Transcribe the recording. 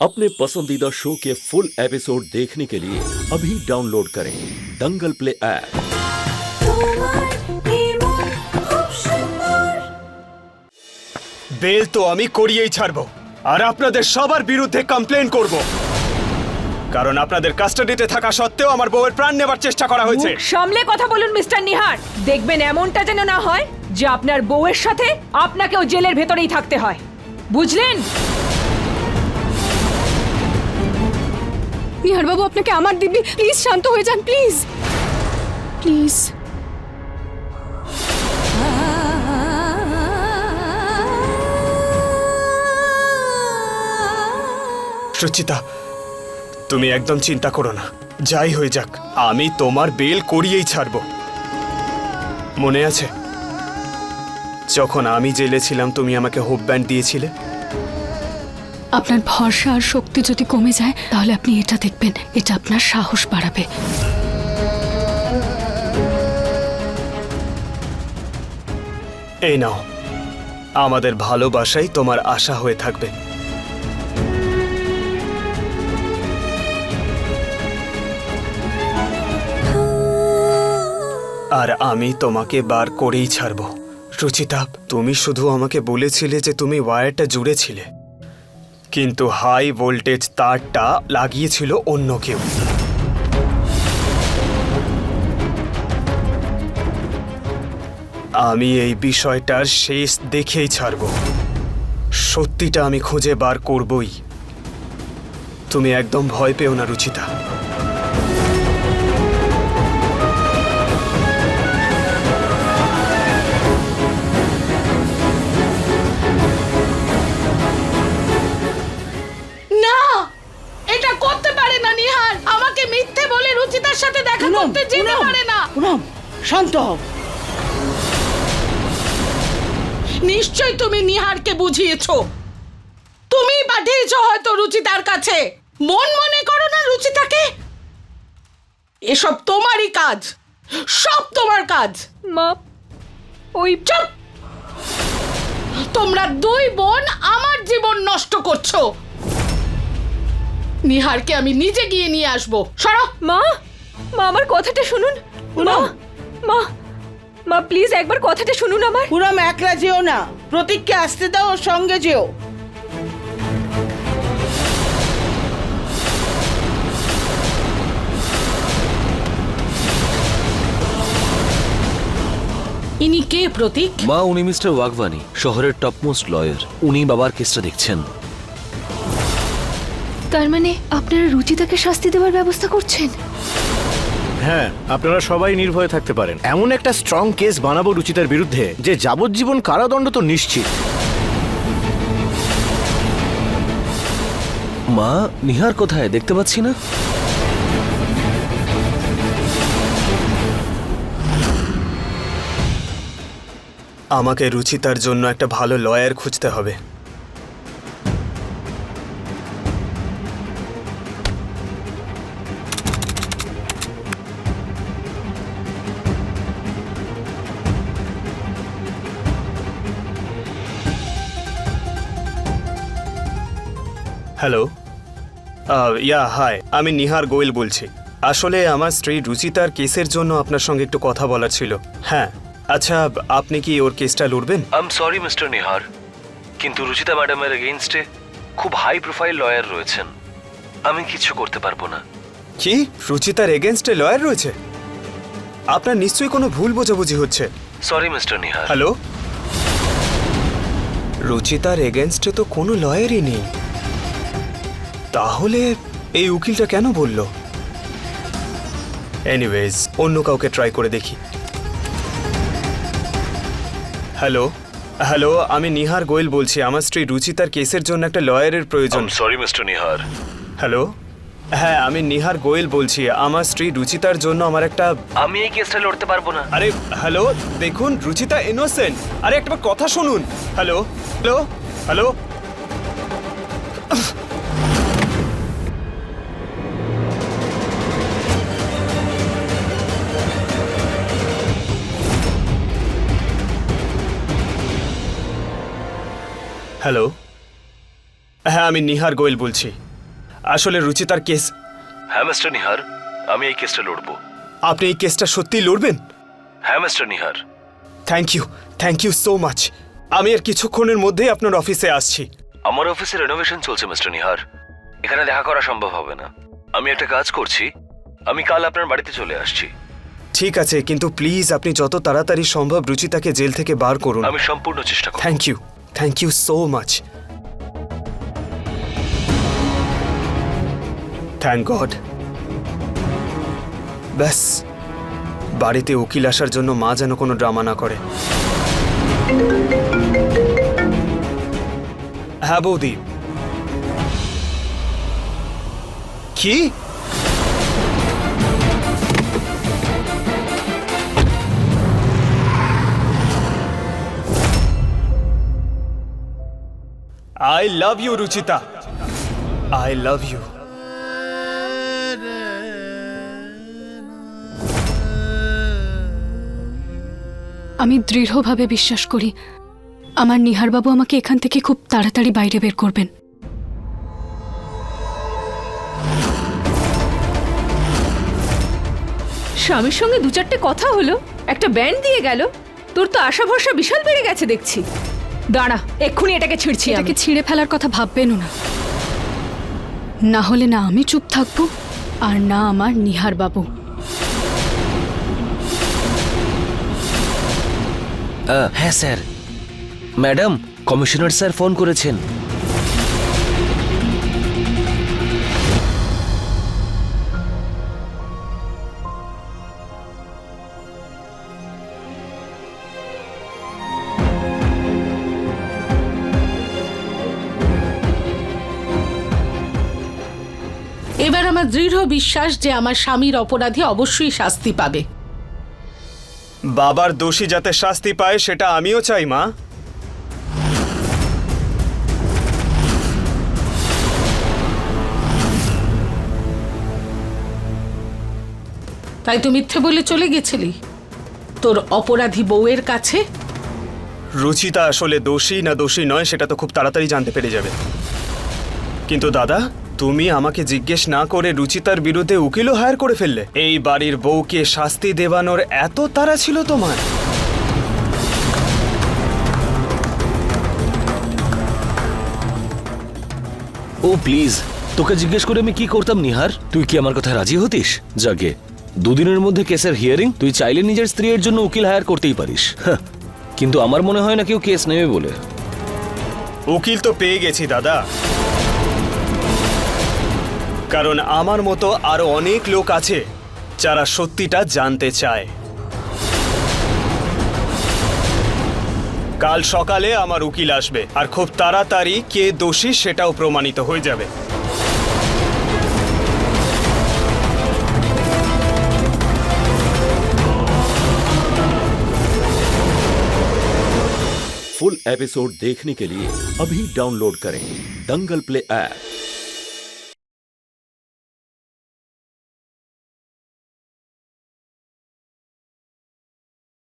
अपने पसंदीदा शो के फुल एपिसोड देखने के लिए अभी डाउनलोड करें दंगल प्ले ऐप তোমার নির্মল খুব সুন্দর বেল তো আমি করিয়েই ছাড়বো আর আপনাদের সবার বিরুদ্ধে কমপ্লেন করব কারণ আপনাদের কাস্টাডিতে থাকা সত্ত্বেও আমার বউয়ের প্রাণ নেবার চেষ্টা করা হয়েছে মুখ সামলে কথা বলুন মিস্টার নিহার দেখবেন এমনটা যেন না হয় যে আপনার বউয়ের সাথে আপনাকেও জেলের ভেতরেই থাকতে হয় বুঝলেন নিহারবাবু আপনাকে আমার দিব্যি, প্লিজ শান্ত হয়ে যান, প্লিজ। প্লিজ। সুচিতা, তুমি একদম চিন্তা করো না। যাই হয়ে যাক, আমি তোমার বেল করিয়েই ছাড়ব। মনে আছে? যখন আমি জেলে ছিলাম, তুমি আমাকে হোপ ব্যান্ড দিয়েছিলে? আপনার ভরসা আর শক্তি যদি কমে যায়, তাহলে আপনি এটা দেখবেন, এটা আপনার সাহস বাড়াবে। এই নাও। আমাদের ভালোবাসাই তোমার আশা হয়ে থাকবে। আর আমি তোমাকে বার করেই ছাড়ব। রুচিতা তুমি শুধু আমাকে বলেছিলে যে তুমি ওয়্যারটা জুড়েছিলে। কিন্তু হাই ভোল্টেজ তারটা লাগিয়েছিল অন্য কেউ। আমি এই বিষয়টার শেষ দেখেই ছাড়ব। সত্যিটা আমি খুঁজে বার করবই। তুমি একদম ভয় পেও না, রুচিতা। শান্ত হও নিশ্চয় তুমি নিহারকে বুঝিয়েছো। তুমি পাঠিয়েছো হয়তো রুচিতার কাছে। মন মনে করো না রুচিতাকে। এসব তোমারই কাজ। সব তোমার কাজ। মা ওই চুপ! তোমরা দুই বোন আমার জীবন নষ্ট করছ। নিহারকে আমি নিজে গিয়ে নিয়ে আসব। সরো। মা মা আমার কথাটা শুনুন। মা মা মা প্লিজ একবার কথাটা শুনুন আমার। পুরম একলা যেও না প্রতীককে আসতে দাও ওর সঙ্গে যেও। ইনি কে প্রতীক? মা উনি মিস্টার ওয়াগবানি শহরের টপমোস্ট লয়ার উনি বাবার কেসটা দেখছেন। তার মানে আপনারা রুচিতাকে শাস্তি দেওয়ার ব্যবস্থা করছেন? হ্যাঁ আপনারা সবাই নির্ভয়ে থাকতে পারেন। এমন একটা স্ট্রং কেস বানাবো রুচিতার বিরুদ্ধে যে যাবজ্জীবন কারাদণ্ড তো নিশ্চিত। মা নিহার কোথায়? দেখতে পাচ্ছি না। আমাকে রুচিতার জন্য একটা ভালো লয়ার খুঁজতে হবে। হ্যালো ইয়া হাই আমি নিহার গোয়েল বলছি। আসলে আমার স্ত্রী রুচিতার কেসের জন্য আপনার সঙ্গে একটু কথা বলার ছিল। হ্যাঁ। আচ্ছা আপনি কি ওর কেসটা লড়বেন? I am sorry mister Nihar. কিন্তু রুচিতা ম্যাডামের এগেইনস্টে খুব হাই প্রোফাইল লয়ার রয়েছেন। আমি কিছু করতে পারব না। কি? রুচিতার এগেনস্টে লয়ার রয়েছে? আপনার নিশ্চয়ই কোনো ভুল বোঝাবুঝি হচ্ছে। Sorry mister Nihar. হ্যালো রুচিতার এগেনস্টে তো কোনো লয়ারই নেই। তাহলে এই উকিলটা কেন বলল? এনিওয়েজ অন্য কাউকে ট্রাই করে দেখি। হ্যালো হ্যালো আমি নিহার গোয়েল বলছি। আমার স্ত্রী রুচিতার কেসের জন্য একটা লয়ারের প্রয়োজন। সরি মিস্টার নিহার হ্যালো হ্যাঁ আমি নিহার গোয়েল বলছি। আমার স্ত্রী রুচিতার জন্য আমার একটা আমি এই কেসটা লড়তে পারব না। আরে হ্যালো দেখুন রুচিতা ইনোসেন্ট আরে একটা কথা শুনুন। Hello hello hello hello. হ্যাঁ আমি নিহার গোয়েল বলছি। আসলে রুচিতার কেস হ্যাঁ মিস্টার নিহার আমি এই কেসটা লড়ব। আপনি এই কেসটা সত্যিই লড়বেন? হ্যাঁ mister Nihar. Thank you thank you so much আমি আর কিছুক্ষণের মধ্যেই আপনার অফিসে আসছি। আমার অফিসে রেনোভেশন চলছে মিস্টার নিহার। এখানে দেখা করা সম্ভব হবে না। আমি একটা কাজ করছি। আমি কাল আপনার বাড়িতে চলে আসছি। ঠিক আছে কিন্তু প্লিজ আপনি যত তাড়াতাড়ি সম্ভব রুচিতাকে জেল থেকে বার করুন। আমি সম্পূর্ণ চেষ্টা করব। Thank you thank you so much thank God ব্যাস, বাড়িতে উকিল আসার জন্য মা যেন কোনো ড্রামা না করে। হ্যাঁ বৌদি। কি? I love you Ruchita I love you আমি দৃঢ়ভাবে বিশ্বাস করি আমার নিহারবাবু আমাকে এখান থেকে খুব তাড়াতাড়ি বাইরে বের করবেন। স্বামীর সঙ্গে দু চারটে কথা হলো একটা ব্যান্ড দিয়ে গেল তোর তো আশা ভরসা বিশাল বেড়ে গেছে দেখছি। দাঁড়া এক্ষুনি এটাকে ছিঁড়ছি এটাকে ছিঁড়ে ফেলার কথা ভাববেনও না। না হলে না আমি চুপ থাকব আর না আমার নিহার বাবু। হ্যাঁ sir. Madam commissioner sir phone করেছেন। এবার আমার দৃঢ় বিশ্বাস যে আমার স্বামীর অপরাধী অবশ্যই শাস্তি পাবে। বাবার দোষী যাতে শাস্তি পায় সেটা আমিও চাই মা। তাই তো মিথ্যে বলে চলে গেছিলি। তোর অপরাধী বউয়ের কাছে? রুচিতা আসলে দোষী না দোষী নয় সেটা তো খুব তাড়াতাড়ি জানতে পেরে যাবে। কিন্তু দাদা তুমি আমাকে জিজ্ঞেস না করে রুচিতার বিরুদ্ধে উকিলও হায়ার করে ফেললে? এই বাড়ির বউকে শাস্তি দেওয়ানোর এত তাড়া ছিল তোমার? ও প্লিজ তোকে জিজ্ঞেস করে আমি কি করতাম নিহার? তুই কি আমার কথা রাজি হতিস? যাকে দুদিনের মধ্যে কেসের হিয়ারিং তুই চাইলে নিজের স্ত্রীর জন্য উকিল হায়ার করতেই পারিস। হ্যাঁ, কিন্তু আমার মনে হয় না কেউ কেস নেবে বলে। উকিল তো পেয়ে গেছি দাদা। কারণ আমার মতো আরো অনেক লোক আছে যারা সত্যিটা জানতে চায় কাল সকালে আমার উকিল আসবে আর খুব তাড়াতাড়ি কে দোষী সেটাও প্রমাণিত হয়ে যাবে फुल एपिसोड देखने के लिए अभी डाउनलोड करें दंगल प्ले ऐप